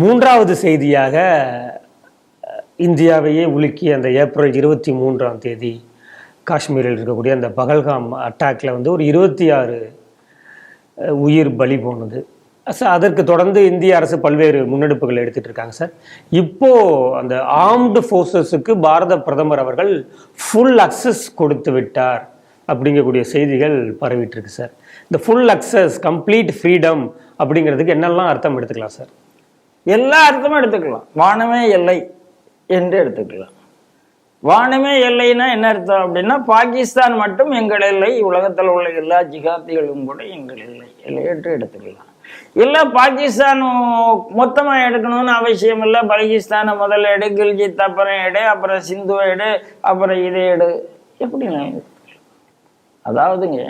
மூன்றாவது செய்தியாக இந்தியாவையே உலுக்கி அந்த ஏப்ரல் இருபத்தி மூன்றாம் தேதி காஷ்மீரில் இருக்கக்கூடிய அந்த பகல்காம் அட்டாக்ல வந்து ஒரு இருபத்தி ஆறு உயிர் பலி போனது. சார் அதற்கு தொடர்ந்து இந்திய அரசு பல்வேறு முன்னெடுப்புகள் எடுத்துட்டு இருக்காங்க சார். இப்போ அந்த ஆர்ம்டு ஃபோர்ஸஸுக்கு பாரத பிரதமர் அவர்கள் ஃபுல் அக்சஸ் கொடுத்து விட்டார் அப்படிங்கக்கூடிய செய்திகள் பரவிட்டு இருக்கு சார். இந்த ஃபுல் அக்சஸ் கம்ப்ளீட் ஃப்ரீடம் அப்படிங்கிறதுக்கு என்னெல்லாம் அர்த்தம் எடுத்துக்கலாம் சார்? எல்லா அர்த்தமும் எடுத்துக்கலாம். வானமே எல்லை என்று எடுத்துக்கலாம். வானமே எல்லைன்னா என்ன அர்த்தம் அப்படின்னா பாகிஸ்தான் மட்டும் எங்கள் எல்லை உலகத்தில் உள்ள எல்லா ஜிகாத்திகளும் கூட எங்கள் எல்லை எல்லை என்று எடுத்துக்கலாம். இல்லை பாகிஸ்தான் மொத்தமாக எடுக்கணும்னு அவசியம் இல்லை. பாகிஸ்தானை முதல்ல எடு கில்ஜித் அப்புறம் எடு அப்புறம் சிந்து எடு அப்புறம் இதை எடு. எப்படி அதாவதுங்க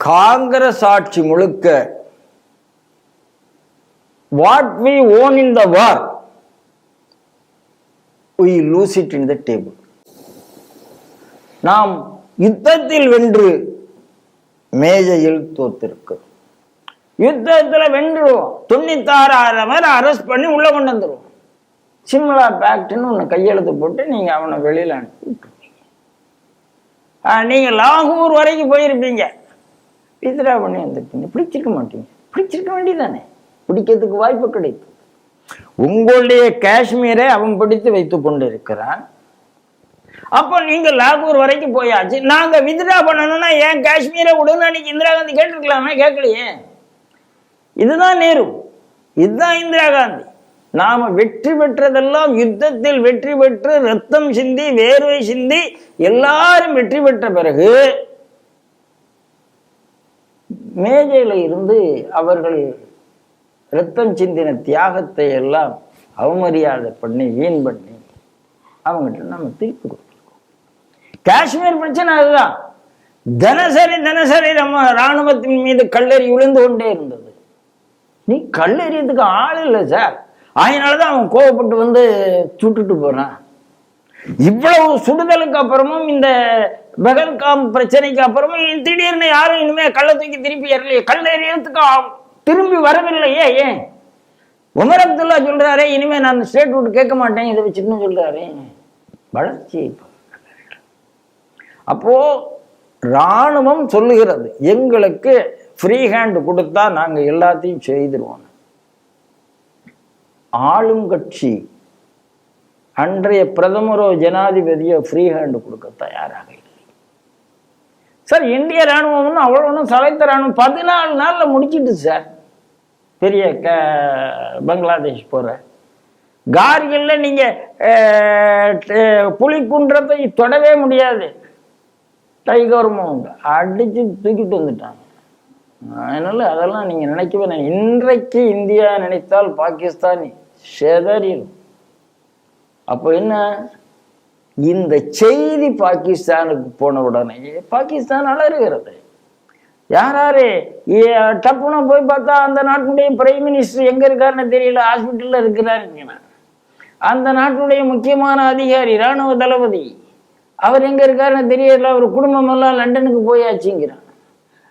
காங்கிரஸ் ஆட்சி முழுக்க what we won in the war we lose it in the table நாம் யுத்தத்தில் வென்று மேஜையில் தோத்திருக்கிறோம். யுத்தத்துல வென்றுருவோம் தொண்ணூத்தாறாயிரம் பேர் அரெஸ்ட் பண்ணி உள்ள கொண்டு வந்துருவோம். சிம்லா பேக்ட்னு ஒன்று கையெழுத்து போட்டு நீங்க அவனை வெளியில அனுப்பி நீங்கள் ஆஹ், நீங்க லாகூர் வரைக்கும் போயிருப்பீங்க. வித்ரா பண்ணி வந்துருப்பீங்க. பிடிச்சிருக்க மாட்டீங்க. பிடிச்சிருக்க வேண்டியதானே பிடிக்கிறதுக்கு வாய்ப்பு கிடைக்கும் உங்களுடைய காஷ்மீரை அவன் பிடித்து வைத்துக் கொண்டிருக்கிறான். அப்போ நீங்க லாகூர் வரைக்கும் போயாச்சு. நாங்க வித்ரா பண்ணணும்னா ஏன் காஷ்மீரை விடுன்னு அன்னைக்கு இந்திரா காந்தி கேட்டிருக்கலாமே கேட்கலையே? இதுதான் நேரு. இதுதான் இந்திரா காந்தி. நாம வெற்றி பெற்றதெல்லாம் யுத்தத்தில் வெற்றி பெற்று ரத்தம் சிந்தி வேர்வை சிந்தி எல்லாரும் வெற்றி பெற்ற பிறகு மேஜையில இருந்து அவர்கள் ரத்தம் சிந்தின தியாகத்தை எல்லாம் அவமரியாதை பண்ணி வீண் பண்ணி அவங்ககிட்ட நம்ம திருப்பி கொடுத்துருக்கோம். காஷ்மீர் பிரச்சனை அதுதான். தினசரி தினசரி நம்ம ராணுவத்தின் மீது கல்லறி விழுந்து கொண்டே இருந்தது. நீ கல்லறியதுக்கு ஆள் இல்லை சார். அதனாலதான் அவன் கோவப்பட்டு வந்து சுட்டுட்டு போறான். இவ்வளவு சுடுதலுக்கு அப்புறமும் இந்த பகல்காம் பிரச்சனைக்கு அப்புறமும் திடீர்னு யாரும் இனிமே கள்ள தூக்கி திருப்பி ஏறலையே. கல் திரும்பி வரவில்லையே ஏன் உமர் அப்துல்லா சொல்றாரு இனிமே நான் ஸ்டேட் விட்டு கேட்க மாட்டேன் இதை வச்சுன்னு சொல்றாரு. வளர்ச்சி அப்போ இராணுவம் சொல்லுகிறது எங்களுக்கு ஃப்ரீ ஹேண்ட் கொடுத்தா நாங்கள் எல்லாத்தையும் செய்திருவோம். ஆளுங்கட்சி அன்றைய பிரதமரோ ஜனாதிபதியோ ஃப்ரீ ஹேண்ட் கொடுக்க தயாராக இல்லை. சார் இந்திய ராணுவம்னு அவ்வளோ ஒன்றும் சலைத்த ராணுவம் பதினாலு நாளில் முடிச்சிட்டு சார். பெரிய க பங்களாதேஷ் போகிற கார்கில்ல நீங்கள் புலிக்குன்றத்தை தொடவே முடியாது. டைகர் மவுண்ட் அடித்து தூக்கிட்டு வந்துட்டாங்க. அதனால அதெல்லாம் நீங்கள் நினைக்கவே நான் இன்றைக்கு இந்தியா நினைத்தால் பாகிஸ்தான் செதறிடும் அப்போ என்ன? இந்த செய்தி பாகிஸ்தானுக்கு போன உடனே பாகிஸ்தான் அலறுகிறது. யார் யாரு? ஏ- டப்புன்னு போய் பார்த்தா அந்த நாட்டினுடைய பிரைம் மினிஸ்டர் எங்க இருக்காருன்னு தெரியல ஹாஸ்பிட்டலில் இருக்கிறாருங்கண்ணா அந்த நாட்டினுடைய முக்கியமான அதிகாரி ராணுவ தளபதி அவர் எங்க இருக்காருன்னு தெரியல அவர் குடும்பமெல்லாம் லண்டனுக்கு போயாச்சுங்கிறான்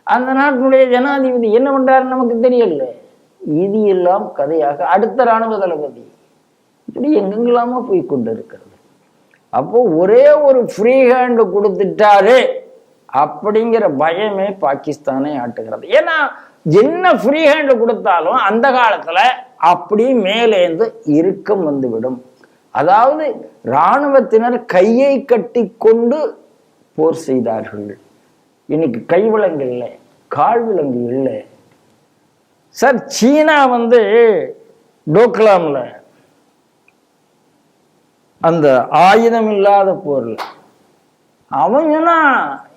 அந்த நாட்டினுடைய ஜனாதிபதி என்ன பண்றாருன்னு நமக்கு தெரியல. இது எல்லாம் கதையாக அடுத்த ராணுவ தளபதி. இப்படி எங்கெங்கெல்லாமோ போய் கொண்டு இருக்கிறது அப்போ ஒரே ஒரு ஃப்ரீ ஹேண்டு கொடுத்துட்டாரு. அப்படிங்கிற பயமே பாகிஸ்தானை ஆட்டுகிறது. ஏன்னா என்ன ஃப்ரீ ஹேண்ட் கொடுத்தாலும் அந்த காலத்துல அப்படி மேலேந்து இறுக்கம் வந்துவிடும். அதாவது இராணுவத்தினர் கையை கட்டி கொண்டு போர் செய்தார்கள். இன்னைக்கு கைவிலங்கு இல்லை கால் விலங்கு இல்லை. சார் சீனா வந்து டோக்லாம்ல அந்த ஆயுதம் இல்லாத போர்ல அவன் சொன்னா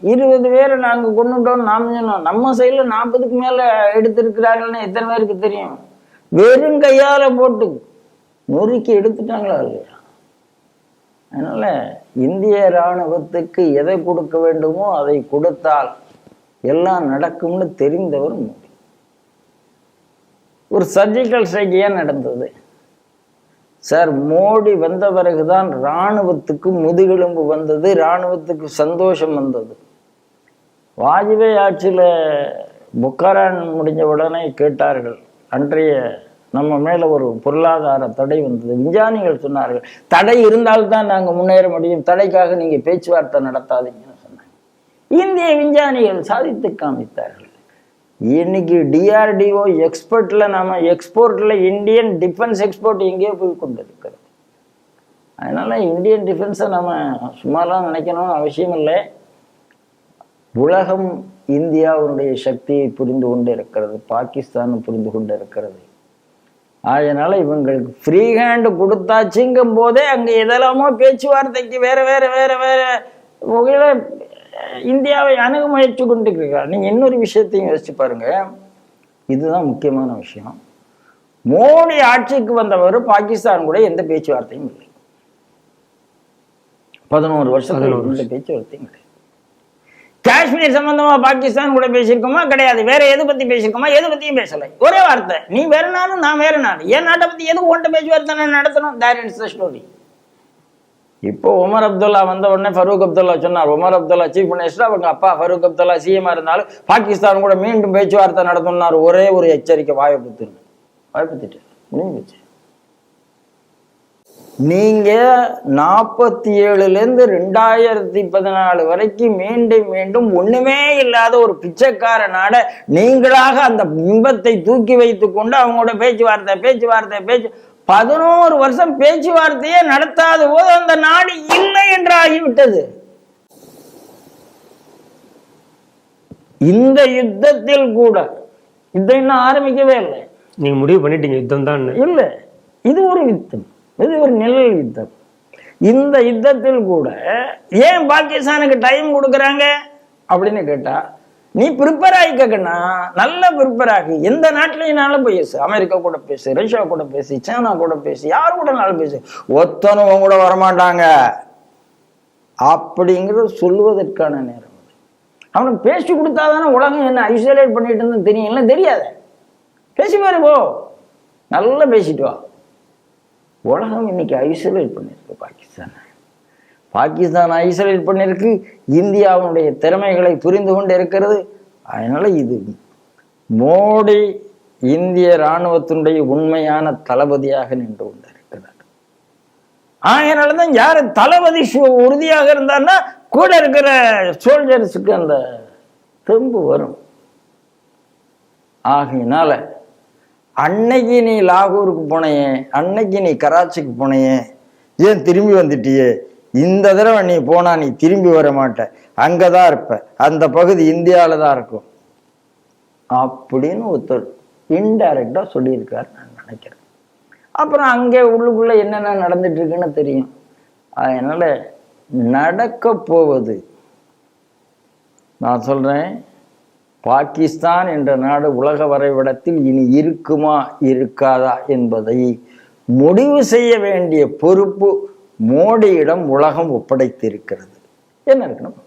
இருபது பேரை நாங்க கொண்டுட்டோம் நாம சொன்னோம். நம்ம சைடில் நாற்பதுக்கு மேல எடுத்திருக்கிறாங்கன்னு எத்தனை பேருக்கு தெரியும்? வெறும் கையால போட்டு நொறுக்கி எடுத்துட்டாங்களா இல்லையா? அதனால இந்திய ராணுவத்துக்கு எதை கொடுக்க வேண்டுமோ அதை கொடுத்தால் எல்லாம் நடக்கும்னு தெரிந்தவர் மோடி. ஒரு சர்ஜிக்கல் ஸ்ட்ரைக் ஏன் நடந்தது. சார் மோடி வந்த பிறகுதான் இராணுவத்துக்கு முதுகெலும்பு வந்தது இராணுவத்துக்கு சந்தோஷம் வந்தது. வாஜ்பாய் ஆட்சியில் புக்காரான் முடிஞ்ச உடனே கேட்டார்கள் அன்றைய நம்ம மேல ஒரு பொருளாதார தடை வந்தது. விஞ்ஞானிகள் சொன்னார்கள் தடை இருந்தால்தான் நாங்கள் முன்னேற முடியும் தடைக்காக நீங்கள் பேச்சுவார்த்தை நடத்தாதீங்கன்னு சொன்னாங்க. இந்திய விஞ்ஞானிகள் சாதித்து காமித்தார்கள். இன்னைக்கு டிஆர்டிஓ எக்ஸ்போர்ட்ல நாம எக்ஸ்போர்ட்ல இந்தியன் டிஃபென்ஸ் எக்ஸ்போர்ட் எங்கேயோ போய் கொண்டிருக்கிறது. அதனால இந்தியன் டிஃபென்ஸை நம்ம சும்மாலாம் நினைக்கணும்னு அவசியம் இல்லை. உலகம் இந்தியாவுடைய சக்தியை புரிந்து கொண்டு இருக்கிறது பாகிஸ்தானும் புரிந்து கொண்டு இருக்கிறது அதனால் இவங்களுக்கு ஃப்ரீ ஹேண்டு கொடுத்தாச்சுங்கும் போதே அங்கே எதெல்லாமோ பேச்சுவார்த்தைக்கு வேற வேற வேற வேற வகையில் இந்தியாவை அணுக முயற்சி கொண்டு இருக்கிறார் நீங்க இன்னொரு விஷயத்தையும் யோசிச்சு பாருங்க. இதுதான் முக்கியமான விஷயம். மோடி ஆட்சிக்கு வந்தவர் பாகிஸ்தான் கூட எந்த பேச்சுவார்த்தையும் இல்லை. பதினோரு வருஷத்துல எந்த பேச்சுவார்த்தையும் கிடையாது காஷ்மீர் சம்பந்தமா பாகிஸ்தான் கூட பேசியிருக்கோமா? கிடையாது. வேற எது பத்தி பேசியிருக்கோமா? எது பத்தியும் பேசல. ஒரே வார்த்தை. நீ வேற நாளும் நான் வேற நாள் என் நாட்டை பத்தி எது ஒன்ட்ட பேச்சுவார்த்தை நடத்தணும்? தேர் இட்ஸ் த ஸ்டோரி இப்போ உமர் அப்துல்லா வந்த உடனே ஃபரூக் அப்துல்லா சொன்னார். உமர் அப்துல்லா சீஃப் மினிஸ்டர் அவங்க அப்பா ஃபரூக் அப்துல்லா சிஎம்ஆ இருந்தாலும் பாகிஸ்தான் கூட மீண்டும் பேச்சுவார்த்தை நடத்தினார் ஒரே ஒரு எச்சரிக்கை வாயை புத்துன்னு புத்திட்டு முடிஞ்சு நீங்க நாற்பத்தி ஏழுலேருந்து ரெண்டாயிரத்தி பதினாலு வரைக்கும் மீண்டும் மீண்டும் ஒண்ணுமே இல்லாத ஒரு பிச்சைக்கார நாட நீங்களாக அந்த பிம்பத்தை தூக்கி வைத்துக் கொண்டு அவங்களோட பேச்சுவார்த்தை பேச்சுவார்த்தை பேச்சு பதினோரு வருஷம் பேச்சுவார்த்தையே நடத்தாத போது அந்த நாடு இல்லை என்று ஆகிவிட்டது. இந்த யுத்தத்தில் கூட யுத்தம் இன்னும் ஆரம்பிக்கவே இல்லை. நீங்க முடிவு பண்ணிட்டீங்க யுத்தம் தான் இல்ல இது ஒரு யுத்தம் இது ஒரு நிழல் யுத்தம். இந்த யுத்தத்தில் கூட ஏன் பாகிஸ்தானுக்கு டைம் கொடுக்குறாங்க அப்படின்னு கேட்டா நீ ப்ரிப்பேர் ஆகிக்கண்ணா நல்ல ப்ரிப்பேர் ஆகி. எந்த நாட்டிலையும் பேசு. அமெரிக்கா கூட பேசு ரஷ்யா கூட பேசு சைனா கூட பேசு யார் கூட நாளும் பேசு. ஒத்தனும் உன் கூட வரமாட்டாங்க. அப்படிங்கிறது சொல்லுவதற்கான நேரம் அவனுக்கு பேசி கொடுத்தாதானே உலகம் என்ன ஐசோலேட் பண்ணிட்டு இருந்தது தெரியும் இல்லை தெரியாத. பேசி பாரு போ. நல்லா பேசிட்டு வா. உலகம் இன்னைக்கு ஐசோலேட் பண்ணியிருக்கு பாகிஸ்தானை. பாகிஸ்தான் ஐசோலேட் பண்ணியிருக்கு இந்தியாவுடைய திறமைகளை புரிந்து கொண்டு இருக்கிறது அதனால இது மோடி இந்திய இராணுவத்தினுடைய உண்மையான தளபதியாக நின்று கொண்டிருக்கிறார். அதனால தான் யார் தளபதி சு- உறுதியாக இருந்தார்னா கூட இருக்கிற சோல்ஜர்ஸுக்கு அந்த தெம்பு வரும். ஆகையினால அன்னைக்கு நீ லாகூருக்கு போனையே அன்னைக்கு நீ கராச்சிக்கு போனையே ஏன் திரும்பி வந்துட்டியே? இந்த தடவை நீ போனா நீ திரும்பி வர மாட்ட. அங்கதான் இருப்ப. அந்த பகுதி இந்தியாவில தான் இருக்கும். அப்படின்னு ஒருத்தர் இன்டைரக்டா சொல்லியிருக்காரு நான் நினைக்கிறேன். அப்புறம் அங்கே உள்ளுக்குள்ள என்னென்ன நடந்துட்டு இருக்குன்னு தெரியும். அதனால நடக்க போவது. நான் சொல்றேன் பாகிஸ்தான் என்ற நாடு உலக வரைபடத்தில் இனி இருக்குமா இருக்காதா என்பதை முடிவு செய்ய வேண்டிய பொறுப்பு மோடியிடம் உலகம் ஒப்படைத்திருக்கிறது. என்ன இருக்கணும்?